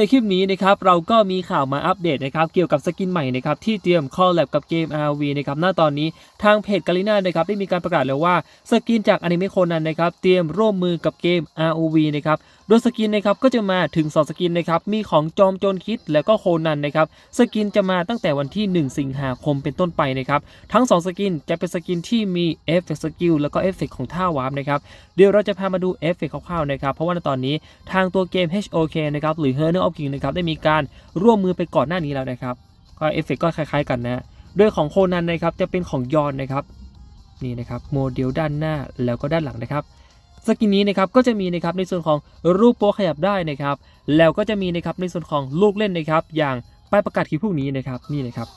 ในคลิปนี้นะครับเราก็มีข่าวมาอัปเดตนะครับเกี่ยวกับสกินใหม่นะครับที่เตรียมคอลแลบกับเกม RV นะครับณตอนนี้ทางเพจกาลิน่านะครับได้มีการประกาศแล้วว่าสกินจากอนิเมะโคนันนะครับเตรียมร่วมมือกับเกม ROV นะครับ โดยสกินนะครับก็จะมาถึง 2 สกินนะครับมีของจอมโจรคิดแล้วก็โคนันนะครับสกินจะมาตั้งแต่วันที่ 1 สิงหาคมเป็นต้นไปนะครับทั้ง 2 สกินจะเป็นสกินที่มีเอฟเฟกต์สกิลแล้วก็เอฟเฟกต์ของท่าวาร์ปนะครับเดี๋ยวเราจะพามาดูเอฟเฟกต์คร่าวๆนะครับเพราะว่าในตอนนี้ทางตัวเกม HOK นะครับหรือ h e r n e r of King นะครับได้มีการร่วมมือไปก่อนหน้านี้แล้วนะครับก็เอฟเฟกต์ก็คล้ายๆกันนะโดยของโคนันนะครับจะเป็นของยอนนะครับนี่นะครับโมเดลด้านหน้าแล้วก็ด้านหลังนะครับ สกินนี้นะครับก็จะมีนะครับในส่วนของรูปโปรขยับได้นะครับ แล้วก็จะมีนะครับในส่วนของลูกเล่นนะครับ อย่างป้ายประกาศคลิปพวกนี้นะครับนี่นะครับ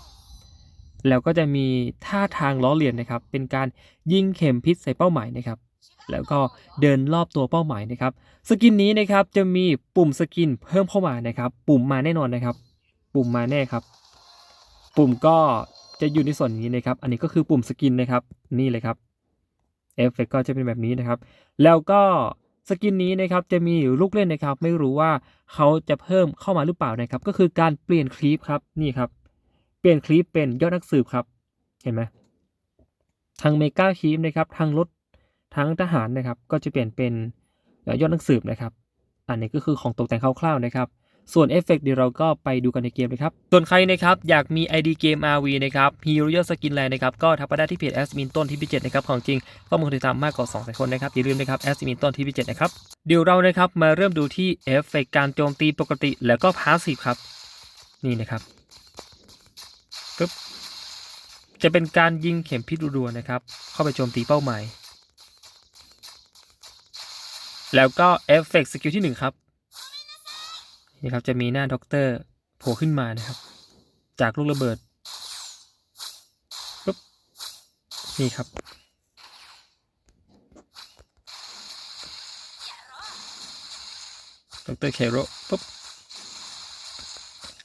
แล้วก็จะมีท่าทางล้อเลียนนะครับ เป็นการยิงเข็มพิษใส่เป้าหมายนะครับ แล้วก็เดินรอบตัวเป้าหมายนะครับ สกินนี้นะครับจะมีปุ่มสกินเพิ่มเข้ามานะครับ ปุ่มมาแน่นอนนะครับ ปุ่มมาแน่ครับ ปุ่มก็จะอยู่ในส่วนนี้นะครับ อันนี้ก็คือปุ่มสกินนะครับ นี่เลยครับ เอฟเฟกก็จะเป็นแบบนี้นะครับ แล้วก็สกินนี้นะครับจะมีลูกเล่นนะครับ ไม่รู้ว่าเขาจะเพิ่มเข้ามาหรือเปล่านะครับ ก็คือการเปลี่ยนคลิปครับนี่ครับ เปลี่ยนคลิปเป็นยอดนักสืบครับ เห็นไหมทางเมกาคลิปนะครับทางรถทั้งทหารนะครับ ก็จะเปลี่ยนเป็นยอดนักสืบนะครับ อันนี้ก็คือของตกแต่งคร่าวๆนะครับ ส่วนเอฟเฟกต์เดี๋ยวเราก็ไปดูกันในเกมเลยครับ ส่วนใครนะครับอยากมี ID เกม RV นะครับ Hero Year Skin Land นะครับก็ทักไปได้ที่เพจแอสมินต้นที่พิเจนะครับของจริงก็มีคนติดตามมากกว่า2แสนคนนะครับอย่าลืมนะครับแอสมินต้นที่พิเจนะครับเดี๋ยวเรานะครับมาเริ่มดูที่เอฟเฟกต์การโจมตีปกติแล้วก็พาสซีฟครับนี่นะครับปึ๊บจะเป็นการยิงเข็มพิษรัวๆนะครับเข้าไปโจมตีเป้าหมายแล้วก็เอฟเฟกต์สกิลที่ 1 ครับ นี่ครับจะมีหน้าด็อกเตอร์โผล่ขึ้นมานะครับ จากลูกระเบิดปุ๊บนี่ครับ ด็อกเตอร์เคโรปุ๊บ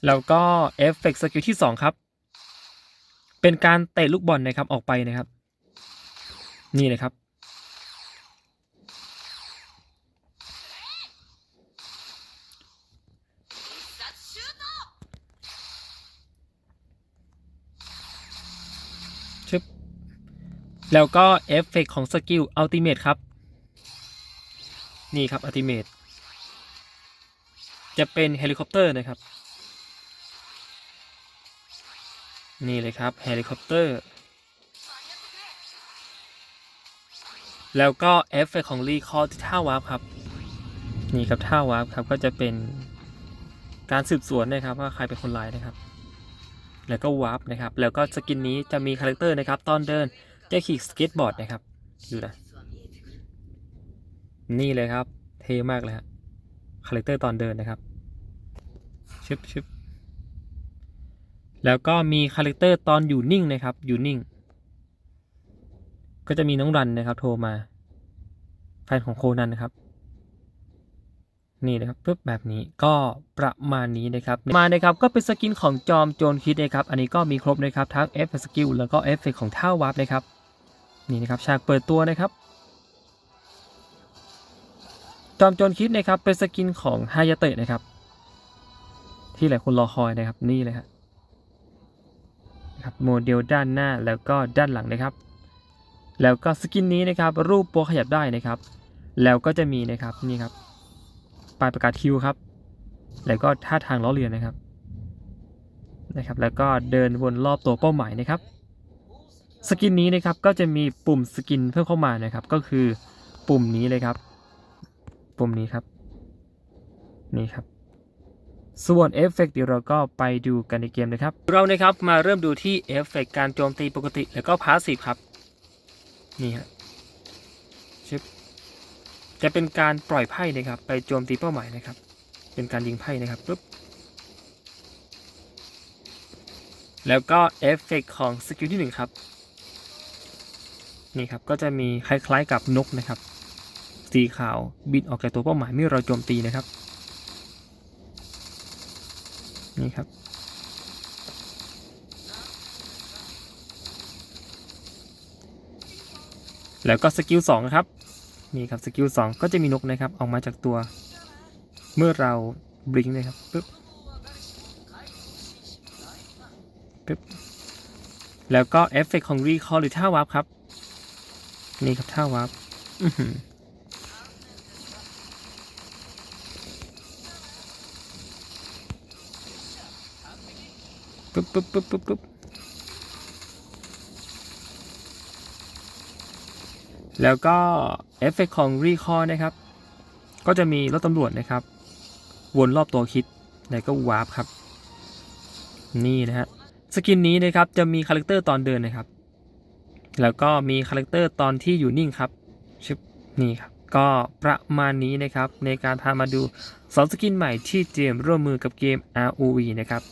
แล้วก็เอฟเฟกต์สกิลที่ 2 ครับ เป็นการเตะลูกบอลนะครับออกไปนะครับ นี่เลยครับ แล้วก็เอฟเฟกของสกิลอัลติเม e ครับ นี่ครับอัลติเม e จะเป็นเฮลิคอปเตอร์นะครับ นี่เลยครับเฮลิคอปเตอร์แล้วก็เอฟเฟกของรีคอร์ที่ท่าวาร์ปครับ นี่ครับท่าวาร์ปครับก็จะเป็นการสืบสวนนะครับว่าใครเป็นคนร้ายนะครับ แล้วก็วาร์ปนะครับ แล้วก็สกินนี้จะมีคาแรคเตอร์นะครับ ตอนเดิน จะขี่สเก็ตบอร์ดนะครับ ดูนะ นี่เลยครับ เท่มากเลยฮะคาแรคเตอร์ตอนเดินนะครับชึบชึบแล้วก็มีคาแรคเตอร์ตอนอยู่นิ่งนะครับ อยู่นิ่ง ก็จะมีน้องรันนะครับ โทรมา แฟนของโคนันนะครับ นี่นะครับปุ๊บแบบนี้ก็ประมาณนี้นะครับ มานะครับก็เป็นสกินของจอมโจรคิดนะครับ อันนี้ก็มีครบนะครับ ทั้งเอฟสกิลแล้วก็เอฟเฟกของท่าวับนะครับ นี่นะครับฉากเปิดตัวนะครับ จอมโจรคิดนะครับเป็นสกินของฮายาเตะนะครับ ที่หลายคนรอคอยนะครับนี่เลยครับครับโมเดลด้านหน้าแล้วก็ด้านหลังนะครับ แล้วก็สกินนี้นะครับ รูปโปรขยับได้นะครับ แล้วก็จะมีนะครับนี่ครับปลายประกาศคิวครับ แล้วก็ท่าทางล้อเลียนนะครับนะครับ แล้วก็เดินวนรอบตัวเป้าหมายนะครับ สกินนี้นะครับก็จะมีปุ่มสกินเพิ่มเข้ามานะครับ ก็คือปุ่มนี้เลยครับ ปุ่มนี้ครับ นี่ครับ ส่วนเอฟเฟกต์เดี๋ยวเราก็ไปดูกันในเกมนะครับ เรานะครับมาเริ่มดูที่เอฟเฟกต์การโจมตีปกติ แล้วก็พาสซีฟครับ นี่ฮะชึบจะเป็นการปล่อยไพ่นะครับ ไปโจมตีเป้าหมายนะครับ เป็นการยิงไพ่นะครับปุ๊บแล้วก็เอฟเฟกของสกิลที่หนึ่งครับ นี่ครับก็จะมีคล้ายๆกับนกนะครับ สีขาวบินออกจากตัวเป้าหมายเมื่อเราโจมตีนะครับ นี่ครับ แล้วก็สกิลสองครับนี่ครับสกิล2ก็จะมีนกนะครับออกมาจากตัว เมื่อเราบลิงเลยครับปึ๊บปึ๊บแล้วก็เอฟเฟกต์ของรีคอร์หรือท่าวาร์ปครับ นี่ครับท่าวาร์ปอื้อหือปึ๊บปึ๊บปึ๊บปึ๊บปึ๊บแล้วก็เอฟเฟกของรีคอร์นะครับ ก็จะมีรถตำรวจนะครับ วนรอบตัวคิดแล้วก็วาร์ปครับ นี่นะฮะสกินนี้นะครับจะมีคาแรคเตอร์ตอนเดินนะครับ แล้วก็มีคาแรคเตอร์ตอนที่อยู่นิ่งครับชิปนี่ครับ ก็ประมาณนี้นะครับ ในการพามาดูสองสกินใหม่ที่เจมร่วมมือกับเกม ROV นะครับ